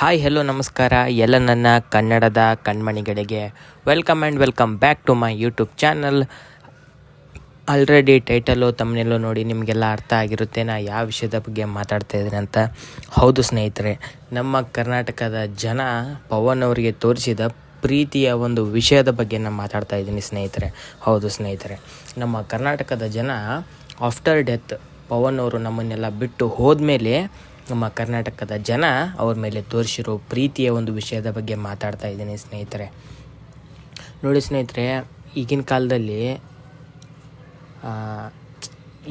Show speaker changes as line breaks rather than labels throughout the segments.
Hi hello ನಮಸ್ಕಾರ. ಎಲ್ಲ ನನ್ನ ಕನ್ನಡದ ಕಣ್ಮಣಿಗಳಿಗೆ welcome and welcome back to my YouTube channel already title ತಮ್ಮನೆಲ್ಲೋ ನೋಡಿ ನಿಮಗೆಲ್ಲ ಅರ್ಥ ಆಗಿರುತ್ತೆ. ನಾ ಯಾವ ವಿಷಯದ ಬಗ್ಗೆ ಮಾತಾಡ್ತಾ ಇದ್ದೀನಿ ಅಂತ. ಹೌದು ಸ್ನೇಹಿತರೆ, ನಮ್ಮ ಕರ್ನಾಟಕದ ಜನ ಪವನ್ ಅವರಿಗೆ ತೋರಿಸಿದ ಪ್ರೀತಿಯ ಒಂದು ವಿಷಯದ ಬಗ್ಗೆ ನಾನು ಮಾತಾಡ್ತಾ ಇದ್ದೀನಿ ಸ್ನೇಹಿತರೆ. ಹೌದು ಸ್ನೇಹಿತರೆ, ನಮ್ಮ ಕರ್ನಾಟಕದ ಜನ ಆಫ್ಟರ್ ಡೆತ್ ಪವನ್ ಅವರು ನಮ್ಮನ್ನೆಲ್ಲ ಬಿಟ್ಟು ಹೋದ್ಮೇಲೆ ನಮ್ಮ ಕರ್ನಾಟಕದ ಜನ ಅವ್ರ ಮೇಲೆ ತೋರಿಸಿರೋ ಪ್ರೀತಿಯ ಒಂದು ವಿಷಯದ ಬಗ್ಗೆ ಮಾತಾಡ್ತಾ ಇದ್ದೀನಿ ಸ್ನೇಹಿತರೆ. ನೋಡಿ ಸ್ನೇಹಿತರೆ, ಈಗಿನ ಕಾಲದಲ್ಲಿ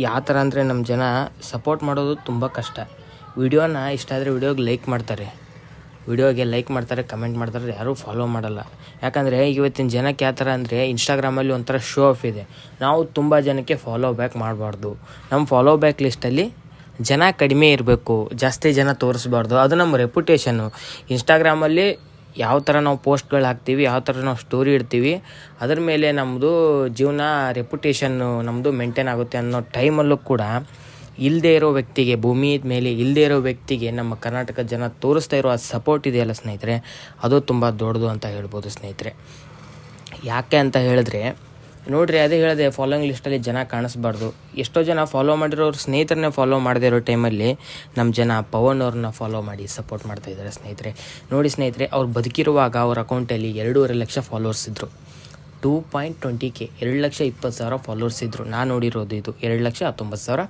ಯಾವ ಥರ ಅಂದರೆ ನಮ್ಮ ಜನ ಸಪೋರ್ಟ್ ಮಾಡೋದು ತುಂಬ ಕಷ್ಟ. ವಿಡಿಯೋನ ಇಷ್ಟ ಆದರೆ ವಿಡಿಯೋಗೆ ಲೈಕ್ ಮಾಡ್ತಾರೆ. ವಿಡಿಯೋಗೆ ಲೈಕ್ ಮಾಡ್ತಾರೆ, ಕಮೆಂಟ್ ಮಾಡ್ತಾರೆ, ಯಾರೂ ಫಾಲೋ ಮಾಡಲ್ಲ. ಯಾಕಂದರೆ ಇವತ್ತಿನ ಜನಕ್ಕೆ ಯಾವ ಥರ ಅಂದರೆ ಇನ್ಸ್ಟಾಗ್ರಾಮಲ್ಲಿ ಒಂಥರ ಶೋ ಆಫ್ ಇದೆ. ನಾವು ತುಂಬ ಜನಕ್ಕೆ ಫಾಲೋ ಬ್ಯಾಕ್ ಮಾಡಬಾರ್ದು. ನಮ್ಮ ಫಾಲೋ ಬ್ಯಾಕ್ ಲಿಸ್ಟಲ್ಲಿ ಜನ ಕಡಿಮೆ ಇರಬೇಕು, ಜಾಸ್ತಿ ಜನ ತೋರಿಸ್ಬಾರ್ದು, ಅದು ನಮ್ಮ ರೆಪ್ಯುಟೇಷನ್ನು ಇನ್ಸ್ಟಾಗ್ರಾಮಲ್ಲಿ ಯಾವ ಥರ ನಾವು ಪೋಸ್ಟ್ಗಳು ಹಾಕ್ತೀವಿ, ಯಾವ ಥರ ನಾವು ಸ್ಟೋರಿ ಇಡ್ತೀವಿ, ಅದ್ರ ಮೇಲೆ ನಮ್ಮದು ಜೀವನ ರೆಪ್ಯುಟೇಷನ್ನು ನಮ್ಮದು ಮೇಂಟೈನ್ ಆಗುತ್ತೆ ಅನ್ನೋ ಟೈಮಲ್ಲೂ ಕೂಡ ಇಲ್ಲದೇ ಇರೋ ವ್ಯಕ್ತಿಗೆ, ಭೂಮಿ ಮೇಲೆ ಇಲ್ಲದೇ ಇರೋ ವ್ಯಕ್ತಿಗೆ ನಮ್ಮ ಕರ್ನಾಟಕ ಜನ ತೋರಿಸ್ತಾ ಇರೋ ಸಪೋರ್ಟ್ ಇದೆಯಲ್ಲ ಸ್ನೇಹಿತರೆ, ಅದು ತುಂಬ ದೊಡ್ಡದು ಅಂತ ಹೇಳ್ಬೋದು ಸ್ನೇಹಿತರೆ. ಯಾಕೆ ಅಂತ ಹೇಳಿದ್ರೆ ನೋಡ್ರಿ, ಅದೇ ಹೇಳಿದೆ ಫಾಲೋಯಿಂಗ್ ಲಿಸ್ಟಲ್ಲಿ ಜನ ಕಾಣಿಸ್ಬಾರ್ದು. ಎಷ್ಟೋ ಜನ ಫಾಲೋ ಮಾಡಿರೋರು ಸ್ನೇಹಿತರನ್ನೇ ಫಾಲೋ ಮಾಡದೇ ಇರೋ ಟೈಮಲ್ಲಿ ನಮ್ಮ ಜನ ಪವನ್ ಅವ್ರನ್ನ ಫಾಲೋ ಮಾಡಿ ಸಪೋರ್ಟ್ ಮಾಡ್ತಾ ಇದ್ದಾರೆ ಸ್ನೇಹಿತರೆ. ನೋಡಿ ಸ್ನೇಹಿತರೆ, ಅವ್ರು ಬದುಕಿರುವಾಗ ಅವ್ರ ಅಕೌಂಟಲ್ಲಿ ಎರಡೂವರೆ ಲಕ್ಷ ಫಾಲೋವರ್ಸ್ ಇದ್ದರು ಟೂ ಪಾಯಿಂಟ್ ಟ್ವೆಂಟಿ ಕೆ ಎರಡು ಲಕ್ಷ ಇಪ್ಪತ್ತು ಸಾವಿರ ಫಾಲೋವರ್ಸ್ ಇದ್ದರು ನಾನು ನೋಡಿರೋದು ಇದು, ಎರಡು ಲಕ್ಷ ಹತ್ತೊಂಬತ್ತು ಸಾವಿರ.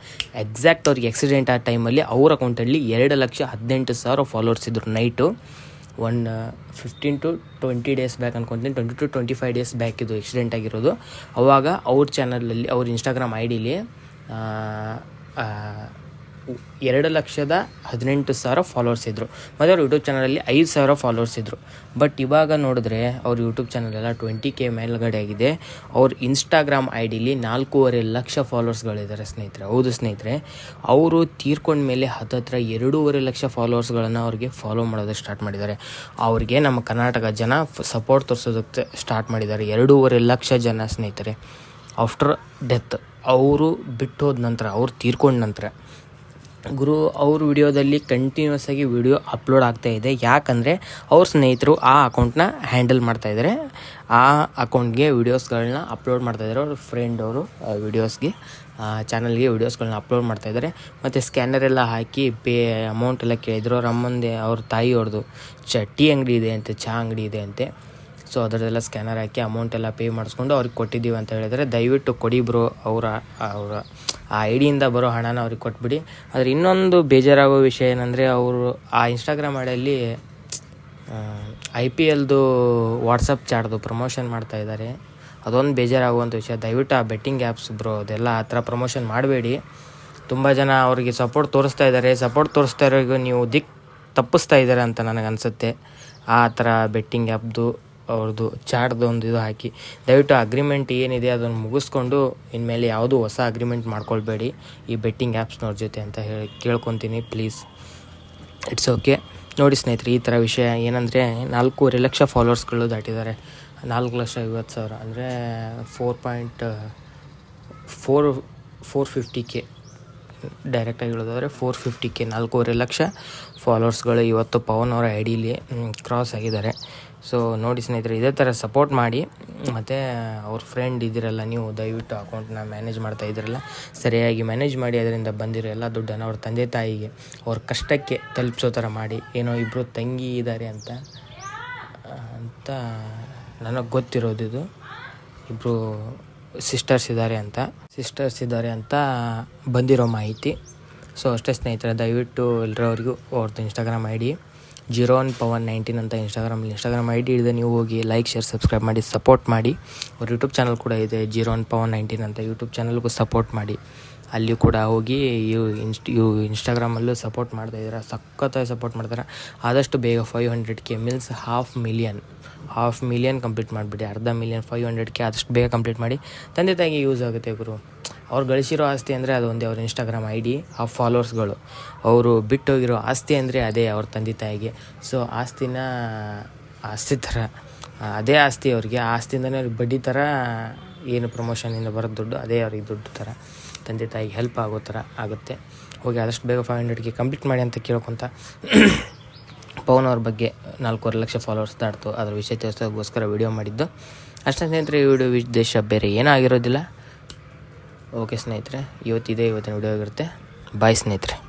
ಎಕ್ಸಾಕ್ಟ್ ಅವ್ರಿಗೆ ಆಕ್ಸಿಡೆಂಟ್ ಆ ಟೈಮಲ್ಲಿ ಅವ್ರ ಅಕೌಂಟಲ್ಲಿ ಎರಡು ಲಕ್ಷ ಹದಿನೆಂಟು ಸಾವಿರ ಫಾಲೋವರ್ಸ್ ಇದ್ದರು night one fifteen to twenty days back ಅನ್ಕೊತೀನಿ. Twenty to twenty five days back ಇದು ಆಕ್ಸಿಡೆಂಟ್ ಆಗಿರೋದು. ಅವಾಗ ಅವ್ರ ಚಾನಲಲ್ಲಿ ಅವ್ರ ಇನ್ಸ್ಟಾಗ್ರಾಮ್ ಐ ಡಿಲಿ ಎರಡು ಲಕ್ಷದ ಹದಿನೆಂಟು ಸಾವಿರ ಫಾಲೋವರ್ಸ್ ಇದ್ದರು ಮತ್ತು ಅವ್ರ ಯೂಟ್ಯೂಬ್ ಚಾನಲಲ್ಲಿ ಐದು ಸಾವಿರ ಫಾಲೋವರ್ಸ್ ಇದ್ದರು ಬಟ್ ಇವಾಗ ನೋಡಿದ್ರೆ ಅವ್ರ ಯೂಟ್ಯೂಬ್ ಚಾನಲೆಲ್ಲ ಟ್ವೆಂಟಿ ಕೆ ಮೇಲ್ಗಡೆ ಆಗಿದೆ. ಅವ್ರ ಇನ್ಸ್ಟಾಗ್ರಾಮ್ ಐ ಡಿಲಿ ನಾಲ್ಕೂವರೆ ಲಕ್ಷ ಫಾಲೋವರ್ಸ್ಗಳಿದ್ದಾರೆ ಸ್ನೇಹಿತರೆ. ಹೌದು ಸ್ನೇಹಿತರೆ, ಅವರು ತೀರ್ಕೊಂಡ ಮೇಲೆ ಹತ್ತತ್ರ ಎರಡೂವರೆ ಲಕ್ಷ ಫಾಲೋವರ್ಸ್ಗಳನ್ನು ಅವ್ರಿಗೆ ಫಾಲೋ ಮಾಡೋದಕ್ಕೆ ಸ್ಟಾರ್ಟ್ ಮಾಡಿದ್ದಾರೆ. ಅವ್ರಿಗೆ ನಮ್ಮ ಕರ್ನಾಟಕ ಜನ ಸಪೋರ್ಟ್ ತೋರಿಸೋದಕ್ಕೆ ಸ್ಟಾರ್ಟ್ ಮಾಡಿದ್ದಾರೆ. ಎರಡೂವರೆ ಲಕ್ಷ ಜನ ಸ್ನೇಹಿತರೆ. ಆಫ್ಟರ್ ಡೆತ್ ಅವರು ಬಿಟ್ಟು ಹೋದ ನಂತರ, ಅವ್ರು ತೀರ್ಕೊಂಡ ನಂತರ ಗುರು, ಅವ್ರ ವಿಡಿಯೋದಲ್ಲಿ ಕಂಟಿನ್ಯೂಸ್ ಆಗಿ ವಿಡಿಯೋ ಅಪ್ಲೋಡ್ ಆಗ್ತಾ ಇದೆ. ಯಾಕಂದರೆ ಅವ್ರ ಸ್ನೇಹಿತರು ಆ ಅಕೌಂಟ್ನ ಹ್ಯಾಂಡಲ್ ಮಾಡ್ತಾ ಇದ್ದಾರೆ ಆ ಅಕೌಂಟ್ಗೆ ವಿಡಿಯೋಸ್ಗಳನ್ನ ಅಪ್ಲೋಡ್ ಮಾಡ್ತಾ ಇದ್ದಾರೆ ಅವ್ರ ಫ್ರೆಂಡ್ ಅವರು ವೀಡಿಯೋಸ್ಗೆ ಚಾನಲ್ಗೆ ವಿಡಿಯೋಸ್ಗಳನ್ನ ಅಪ್ಲೋಡ್ ಮಾಡ್ತಾ ಇದ್ದಾರೆ ಮತ್ತು ಸ್ಕ್ಯಾನರ್ ಎಲ್ಲ ಹಾಕಿ ಪೇ ಅಮೌಂಟ್ ಎಲ್ಲ ಕೇಳಿದ್ರು. ಅವ್ರ ಅಮ್ಮಂದೆ, ಅವ್ರ ತಾಯಿ ಅವ್ರದ್ದು ಚ ಟೀ ಅಂಗಡಿ ಇದೆ ಅಂತೆ, ಚಹಾ ಅಂಗಡಿ ಇದೆ ಅಂತೆ. ಸೊ ಅದರದೆಲ್ಲ ಸ್ಕ್ಯಾನರ್ ಹಾಕಿ ಅಮೌಂಟ್ ಎಲ್ಲ ಪೇ ಮಾಡಿಸ್ಕೊಂಡು ಅವ್ರಿಗೆ ಕೊಟ್ಟಿದ್ದೀವಿ ಅಂತ ಹೇಳಿದರೆ. ದಯವಿಟ್ಟು ಕೊಡಿ ಬ್ರೋ ಅವರ ಅವರ ಆ ಐ ಡಿಯಿಂದ ಬರೋ ಹಣನ ಅವ್ರಿಗೆ ಕೊಟ್ಬಿಡಿ. ಆದರೆ ಇನ್ನೊಂದು ಬೇಜಾರಾಗೋ ವಿಷಯ ಏನಂದರೆ ಅವರು ಆ ಇನ್ಸ್ಟಾಗ್ರಾಮ್ ಐಡಿಯಲ್ಲಿ ಐ ಪಿ ಎಲ್ದು ವಾಟ್ಸಪ್ ಚಾಟ್ದು ಪ್ರಮೋಷನ್ ಮಾಡ್ತಾ ಇದ್ದಾರೆ ಅದೊಂದು ಬೇಜಾರಾಗುವಂಥ ವಿಷಯ. ದಯವಿಟ್ಟು ಆ ಬೆಟ್ಟಿಂಗ್ ಆ್ಯಪ್ಸ್ ಬ್ರೋ ಅದೆಲ್ಲ ಆ ಥರ ಪ್ರಮೋಷನ್ ಮಾಡಬೇಡಿ. ತುಂಬ ಜನ ಅವರಿಗೆ ಸಪೋರ್ಟ್ ತೋರಿಸ್ತಾ ಇದ್ದಾರೆ ಸಪೋರ್ಟ್ ತೋರಿಸ್ತಾ ಇರೋರಿಗೂ ನೀವು ದಿಕ್ ತಪ್ಪಿಸ್ತಾ ಇದ್ದಾರೆ ಅಂತ ನನಗೆ ಅನಿಸುತ್ತೆ. ಆ ಥರ ಬೆಟ್ಟಿಂಗ್ ಆ್ಯಪ್ದು ಅವ್ರದ್ದು ಚಾಟ್ದು ಒಂದು ಇದು ಹಾಕಿ. ದಯವಿಟ್ಟು ಅಗ್ರಿಮೆಂಟ್ ಏನಿದೆ ಅದನ್ನು ಮುಗಿಸ್ಕೊಂಡು ಇನ್ಮೇಲೆ ಯಾವುದೂ ಹೊಸ ಅಗ್ರಿಮೆಂಟ್ ಮಾಡ್ಕೊಳ್ಬೇಡಿ. ಈ ಬೆಟ್ಟಿಂಗ್ ಆ್ಯಪ್ಸ್ನವ್ರ ಜೊತೆ ಅಂತ ಹೇಳಿ ಕೇಳ್ಕೊತೀನಿ ಪ್ಲೀಸ್ ಇಟ್ಸ್ ಓಕೆ ನೋಡಿ ಸ್ನೇಹಿತರೆ, ಈ ಥರ ವಿಷಯ ಏನಂದರೆ ನಾಲ್ಕೂವರೆ ಲಕ್ಷ ಫಾಲೋವರ್ಸ್ಗಳು ದಾಟಿದ್ದಾರೆ. ನಾಲ್ಕು ಲಕ್ಷ ಐವತ್ತು ಸಾವಿರ ಅಂದರೆ four point four four fifty K ಡೈರೆಕ್ಟಾಗಿ ಹೇಳೋದಾದರೆ ಫೋರ್ ಫಿಫ್ಟಿ ಕೆ ನಾಲ್ಕೂವರೆ ಲಕ್ಷ ಫಾಲೋವರ್ಸ್ಗಳು ಇವತ್ತು ಪವನ್ ಅವರ ಐ ಡಿಲಿ ಕ್ರಾಸ್ ಆಗಿದ್ದಾರೆ. ಸೊ ನೋಡಿ ಸ್ನೇಹಿತರೆ, ಇದೇ ಥರ ಸಪೋರ್ಟ್ ಮಾಡಿ, ಮತ್ತು ಅವ್ರ ಫ್ರೆಂಡ್ ಇದ್ದೀರಲ್ಲ, ನೀವು ದಯವಿಟ್ಟು ಅಕೌಂಟ್ನ ಮ್ಯಾನೇಜ್ ಮಾಡ್ತಾ ಇದ್ದೀರಲ್ಲ, ಸರಿಯಾಗಿ ಮ್ಯಾನೇಜ್ ಮಾಡಿ, ಅದರಿಂದ ಬಂದಿರೋ ಎಲ್ಲ ದುಡ್ಡನ್ನು ಅವ್ರ ತಂದೆ ತಾಯಿಗೆ, ಅವ್ರ ಕಷ್ಟಕ್ಕೆ ತಲುಪಿಸೋ ಥರ ಮಾಡಿ, ಏನೋ ಇಬ್ಬರು ತಂಗಿ ಇದ್ದಾರೆ ಅಂತ ಅಂತ ನನಗೆ ಗೊತ್ತಿರೋದು ಇದು. ಇಬ್ಬರು ಸಿಸ್ಟರ್ಸ್ ಇದ್ದಾರೆ ಅಂತ. ಸಿಸ್ಟರ್ಸ್ ಇದ್ದಾರೆ ಅಂತ ಬಂದಿರೋ ಮಾಹಿತಿ. ಸೊ ಅಷ್ಟೇ ಸ್ನೇಹಿತರೆ, ದಯವಿಟ್ಟು ಎಲ್ಲರವ್ರಿಗೂ ಅವ್ರದ್ದು Instagram I D zero one Pavan nineteen ಅಂತ ಇನ್ಸ್ಟಾಗ್ರಾಮಲ್ಲಿ ಇನ್ಸ್ಟಾಗ್ರಾಮ್ ಐ ಡಿ ಹಿಡಿದು ನೀವು ಹೋಗಿ ಲೈಕ್ ಶೇರ್ ಸಬ್ಸ್ಕ್ರೈಬ್ ಮಾಡಿ ಸಪೋರ್ಟ್ ಮಾಡಿ. ಅವ್ರ ಯೂಟ್ಯೂಬ್ ಚಾನಲ್ ಕೂಡ ಇದೆ ಜೀರೋ ಒನ್ ಪವನ್ ನೈನ್ಟೀನ್ ಅಂತ. ಯೂಟ್ಯೂಬ್ ಚಾನಲ್ಗೂ ಸಪೋರ್ಟ್ ಮಾಡಿ. ಅಲ್ಲಿ ಕೂಡ ಹೋಗಿ ಇವು ಇನ್ಸ್ಟ್ ಇವು ಇನ್ಸ್ಟಾಗ್ರಾಮಲ್ಲೂ ಸಪೋರ್ಟ್ ಮಾಡ್ತಾ ಇದ್ದಾರೆ ಸಖತ್ತಾಗಿ ಸಪೋರ್ಟ್ ಮಾಡ್ತಾರೆ. ಆದಷ್ಟು ಬೇಗ five hundred K means half million half million complete ಮಾಡಿಬಿಡಿ. ಅರ್ಧ ಮಿಲಿಯನ್ ಫೈವ್ ಹಂಡ್ರೆಡ್ ಕೆ ಆದಷ್ಟು ಬೇಗ ಕಂಪ್ಲೀಟ್ ಮಾಡಿ. ತಂದೆ ತಾಯಿಗೆ ಯೂಸ್ ಆಗುತ್ತೆ ಗುರು. ಅವ್ರು ಗಳಿಸಿರೋ ಆಸ್ತಿ ಅಂದರೆ ಅದು ಒಂದೇ ಅವ್ರ ಇನ್ಸ್ಟಾಗ್ರಾಮ್ ಐ ಡಿ ಆ ಫಾಲೋವರ್ಸ್ಗಳು ಅವರು ಬಿಟ್ಟೋಗಿರೋ ಆಸ್ತಿ ಅಂದರೆ ಅದೇ ಅವ್ರ ತಂದೆ ತಾಯಿಗೆ. ಸೊ ಆಸ್ತಿನ ಆಸ್ತಿ ಥರ ಅದೇ ಆಸ್ತಿ ಅವ್ರಿಗೆ. ಆಸ್ತಿಯಿಂದನೇ ಅವ್ರಿಗೆ ಬಡ್ಡಿ ಥರ ಏನು ಪ್ರಮೋಷನಿಂದ ಬರೋದು ದುಡ್ಡು, ಅದೇ ಅವ್ರಿಗೆ ದುಡ್ಡು ಥರ ತಂದೆ ತಾಯಿಗೆ ಹೆಲ್ಪ್ ಆಗೋ ಥರ ಆಗುತ್ತೆ. ಹೋಗಿ ಆದಷ್ಟು ಬೇಗ ಫೈವ್ ಹಂಡ್ರೆಡ್ಗೆ ಕಂಪ್ಲೀಟ್ ಮಾಡಿ ಅಂತ ಕೇಳ್ಕೊತ ಪವನ್ ಅವ್ರ ಬಗ್ಗೆ ನಾಲ್ಕೂವರೆ ಲಕ್ಷ ಫಾಲೋವರ್ಸ್ ದಾಟ್ತು. ಅದರ ವಿಷಯ ತಿಳಿಸೋದಕ್ಕೋಸ್ಕರ ವಿಡಿಯೋ ಮಾಡಿದ್ದು. ಅಷ್ಟೇ ಸ್ನೇಹಿತರೆ, ಈ ವಿಡಿಯೋ ಉದ್ದೇಶ ಬೇರೆ ಏನೂ ಆಗಿರೋದಿಲ್ಲ. ಓಕೆ ಸ್ನೇಹಿತರೆ, ಇವತ್ತಿದೆ, ಇವತ್ತಿನ ವಿಡಿಯೋ ಆಗಿರುತ್ತೆ. ಬಾಯ್ ಸ್ನೇಹಿತರೆ.